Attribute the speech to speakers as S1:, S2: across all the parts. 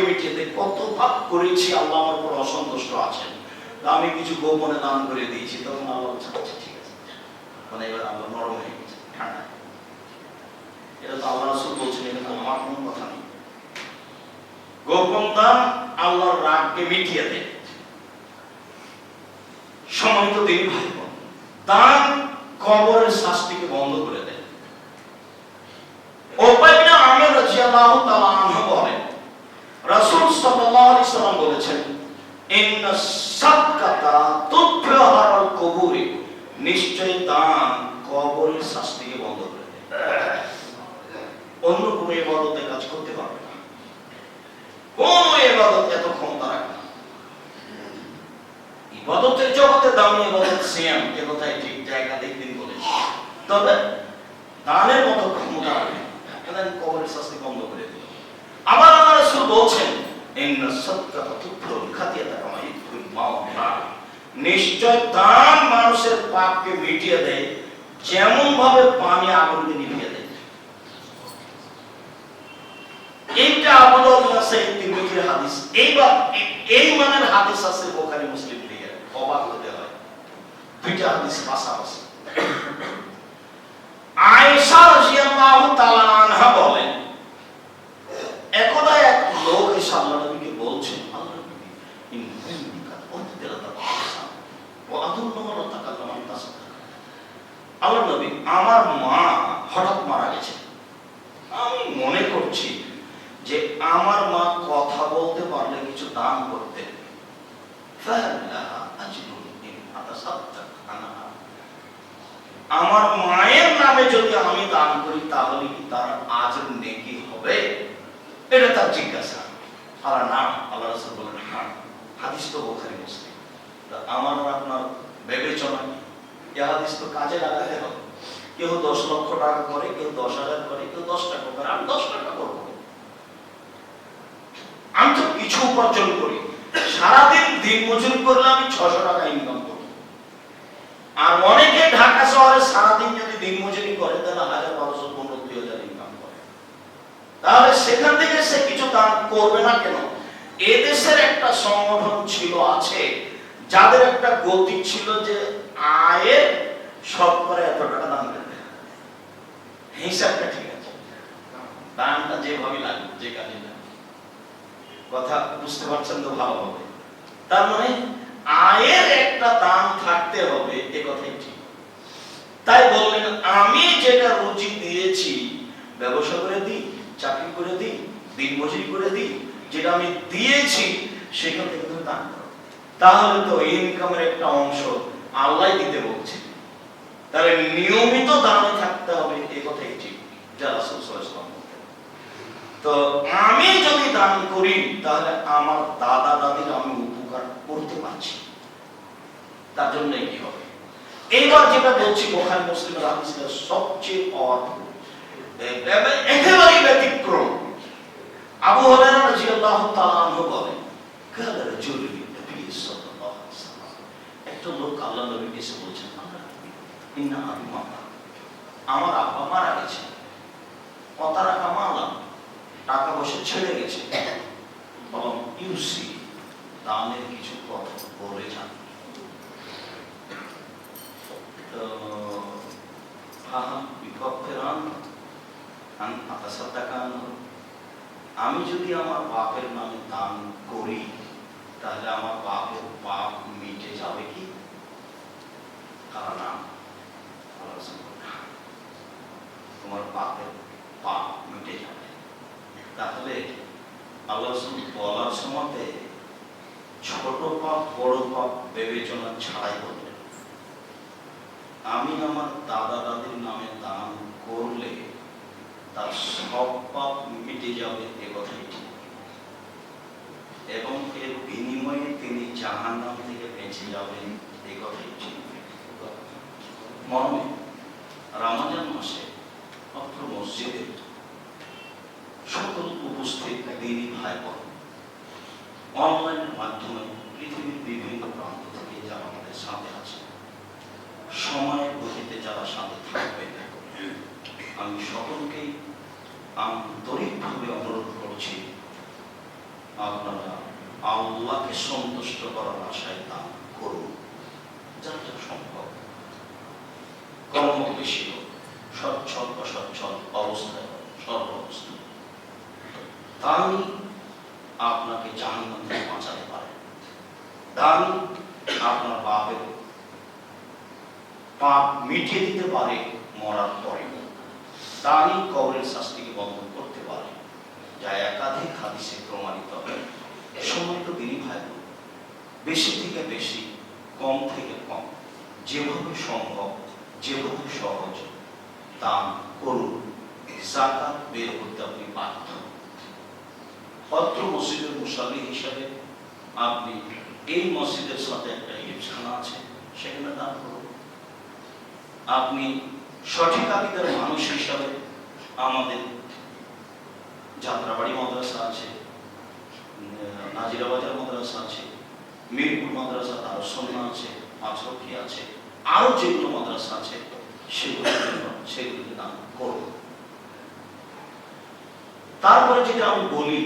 S1: পাপকে মিটিয়ে কত পাপ করেছি আল্লাহ আমার উপর অসন্তুষ্ট আছেন। আমি কিছু গোপনে দান করে দিয়েছি, তখন আল্লাহ আচ্ছা ঠিক আছে মানে এবার আল্লাহ নরম হয়ে গেছে, ঠান্ডা। এটা তো আল্লাহ রাসূল বলছেন, এটা তো আমার কথা নেই গোপন দান আল্লাহর রাগকে মিটিয়ে দেয়। ভাই দান কবরের শাস্তিকে বন্ধ করে দেয়। ওবাইনা আমির আনহু বলেন রাসূল সাল্লাল্লাহু আলাইহি সাল্লাম বলেছেন, ইন্না সাদকাতা তুতফিহারাল কবুরি নিশ্চয় দান কবরের শাস্তিকে বন্ধ করে অন্য কোনো ইবাদতে কাজ করতে পারবে না। কোন ইবাদত এত ক্ষমতা রাখে ইবাদতের জগতে দামি ইবাদত, সিয়াম, এ কথাই ঠিক, জায়গা দেখদিন বলেছি তবে দানের মতো ক্ষমতা রাখে কবরের শাস্তি বন্ধ করে দিল আবার আমার রাসূল বলছেন ইন্না সাদকাতা তুতফিরুল খাতিয়াতা কামা ইতফিল মাউ নিশ্চয় দান মানুষের পাপকে মিটিয়ে দেয় যেমন ভাবে পানি আগুনকে নিভিয়ে দেয়। এইটা আবুদাউদ নাসাই তিরমিজির হাদিস। এইবার এই মানের হাদিস আছে বুখারী মুসলিম থেকে, অবাক হতে হয়। দুইটা হাদিস পাশাপাশি। আয়েশা রাদিয়াল্লাহু তাআলা আনহা বলেন, একদা এক লোক এসে নবীকে বলছেন নবী আল্লাহ নবী আমার মা হঠাৎ মারা গেছে। আমি মনে করছি যে আমার মা কথা বলতে পারলে কিছু দান আনহা। আমার মায়ের নামে যদি আমি দান করি, তাহলে কি তার আজর নেকি হবে? এটা তার জিজ্ঞাসা। আল্লাহ না, আল্লাহ রাসূল বলেন হ্যাঁ। হাদিস তো বুখারী, মুসলিম। আমার আপনার বিবেচনা কি তো কাজে লাগাতে হবে। কেউ দশ লক্ষ টাকা করে, কেউ দশ হাজার করে, কেউ দশ টাকা করে আমি দশ টাকা করব। আমি তো কিছু উপার্জন করি। সারাদিন দিন মজুরি করলে আমি ছশো টাকা ইনকাম করি। আর অনেকে ঢাকা শহরে সারাদিন যদি দিন মজুরি করে, তাহলে হাজার বারোশো, পনেরো, দুই হাজার ইনকাম করে। তাহলে সেখান থেকে সে কিছু দান করবে না কেন? এদেশের একটা সংগঠন ছিল, আছে যাদের একটা গতি ছিল যে আয়ের শতকরা এত টাকা দাম করবে হিসাবটা ঠিক আছে। দানটা যেভাবে লাগে, যে কাজে লাগে। কথা বুঝতে পারছেন তো ভালোভাবে? তার মানে আয়ের একটা দাম থাকতে হবে, এ কথাই ঠিক। তাই বললেন, আমি যেটা রুচি দিয়েছি, ব্যবসা করে দিই, চাকরি করে দিই দিন মজুরি করে দিই, যেটা আমি দিয়েছি, সেখান থেকে তুমি দান করো। তাহলে তো ইনকামের একটা অংশ আল্লাহ দিতে বলছে। তাহলে নিয়মিত দানে থাকতে হবে, এ কথাই ঠিক, যা রাসূল সাল্লাল্লাহু তো আমি যদি দান করি, তাহলে আমার দাদা দাদির আমি উপকার করতে পারছি। তার জন্য কি হবে? এইবার যেটা বলছি, বোখারি মুসলিমের হাদিসের সবচেয়ে অদ্ভুত। একেবারেই ব্যতিক্রম। আবু হুরায়রা রাদিয়াল্লাহু তাআলা বলেন কালা রাজুলুন নবী সাল্লাল্লাহু আলাইহি ওয়াসাল্লাম একটা লোক আল্লাহ নবীকে এসে বলছেন নবী, ইন্না আবি মাতা আমার আব্বা মারা গেছে। টাকা পয়সা ছেড়ে গেছে। বললাম ইউসি দানের কিছু কথা বলে যান আমি যদি আমার বাপের নামে দান করি তাহলে আমার বাপের পাপ মিটে যাবে কি? কারণ না আল্লাহ রাসূল বলেন, "হ্যাঁ, তোমার পাপের পাপ মিটে যাবে। তাহলে আল্লাহ বলার সময়তে ছোট পাপ বড় পাপ বিবেচনা ছাড়াই বললেন আমি আমার দাদা দাদির নামে দান করলে তার সব পাপ মিটে যাবে এ কথাই ঠিক। এবং এর বিনিময়ে তিনি জাহান্নাম থেকে বেঁচে যাবেন। মর্মে রামাজান মাসে অত্র মসজিদে সকল উপস্থিত দিনী ভাই অনলাইনের মাধ্যমে পৃথিবীর বিভিন্ন প্রান্ত থেকে যারা আমাদের সাথে আছে সময়ের গতিতে যারা সাথে থাকবে, আমি সকলকেই আন্তরিকভাবে অনুরোধ করছি, আপনারা আল্লাহকে সন্তুষ্ট করার আশায় দান করুন যা সম্ভব। কর্মবেশী হোক সচ্ছল অসচ্ছল অবস্থায় হোক, সর্ব আপনাকে জাহান্নাম থেকে বাঁচাতে পারে। দান আপনার পাপের পাপ মিটিয়ে দিতে পারে মরার পরে দানই কবরের শাস্তিকে বন্ধ করতে পারে। যা একাধিক হাদিসে প্রমাণিত হয়। সময় তো দিনই ভাই বেশি থেকে বেশি কম থেকে কম যেভাবে সম্ভব যেভাবে সহজ। দান, করুন জাকাত বের করতে আপনি বাধ্য। অত্র মসজিদের মুসাল্লি হিসাবে আপনি এই মসজিদের সাথে একটা ইফসানা আছে, সেখানে দান করুন। আপনি সঠিক আকিদার মানুষ হিসাবে আমাদের যাত্রাবাড়ি মাদ্রাসা আছে, নাজিরাবাজার মাদ্রাসা আছে, মিরপুর মাদ্রাসা দারুসন্না আছে পাঁচরক্ষী আছে। আরও যেগুলো মাদ্রাসা আছে সেগুলোর জন্য সেগুলোকে দান করুন। তারপরে যেটা আমি বলি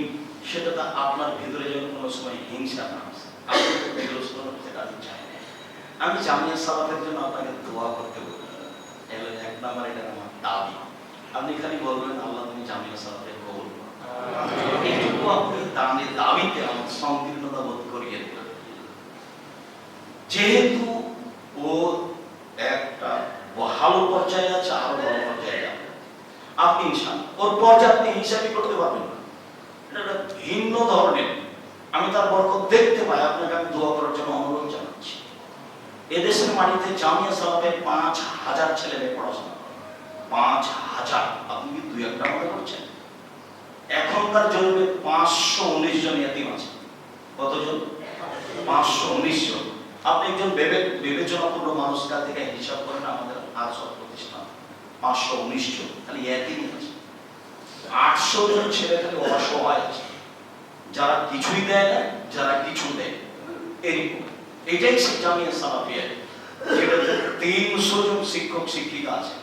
S1: সেটা তা আপনার ভিতরে যেন কোনো সময় হিংসা না আসে। আপনি আমি চাই না। আমি জামিয়া সালাতের জন্য আপনাকে দোয়া করতে বলব এক নাম্বার এটা আমার দাবি। আপনি খালি বলবেন আল্লাহ তুমি জামিয়া সালাতে কবুল। এইটুকু আপনি দানের দাবিতে আমার সংকীর্ণতা বোধ করিয়ে দিলাম যেহেতু ও একটা ভালো পর্যায়ে আছে আরও বড় পর্যায়ে যাবে আপনি ইনসান ওর পর্যায়ে আপনি হিসাবই করতে পারবেন না এটা একটা ভিন্ন ধরনের আমি তার বরকত দেখতে পাই আপনাকে আমি দোয়া করার জন্য অনুরোধ জানাচ্ছি। এদেশের মাটিতে জামিয়া সালাতে পাঁচ হাজার ছেলে মেয়ে পড়াশোনা পাঁচ হাজার। আপনি কি দুই একটা মনে করছেন? এখনকার জন্মে পাঁচশো উনিশ জন ইয়াতিম আছে। কতজন? পাঁচশো উনিশ জন। আপনি একজন বিবেচনাপূর্ণ মানুষকার থেকে হিসাব করেন আমাদের আর সব প্রতিষ্ঠান। পাঁচশো উনিশ জন। খালি ইয়াতিমই আছে। আটশো জন ছেলে খালি অসহায় আছে। যারা কিছুই দেয় না, যারা কিছু দেয় এরকম। এটাই সে জামিয়া সালাফিয়া তিনশো জন শিক্ষক শিক্ষিকা আছে।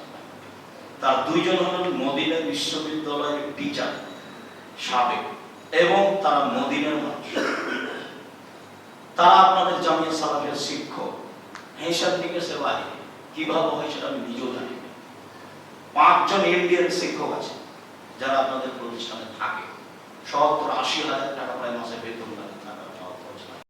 S1: তার দুইজন হলেন মদিনা বিশ্ববিদ্যালয়ের টিচার সাবেক, এবং তারা মদিনার মানুষ। তারা আপনাদের জামিয়া সালাফের শিক্ষক। হিসাব নিকেশের বাইরে কীভাবে হয় সেটা আমি নিজেও জানি পাঁচজন ইন্ডিয়ান শিক্ষক আছে, যারা আপনাদের প্রতিষ্ঠানে থাকে। সত্তর আশি হাজার টাকা প্রায় মাসে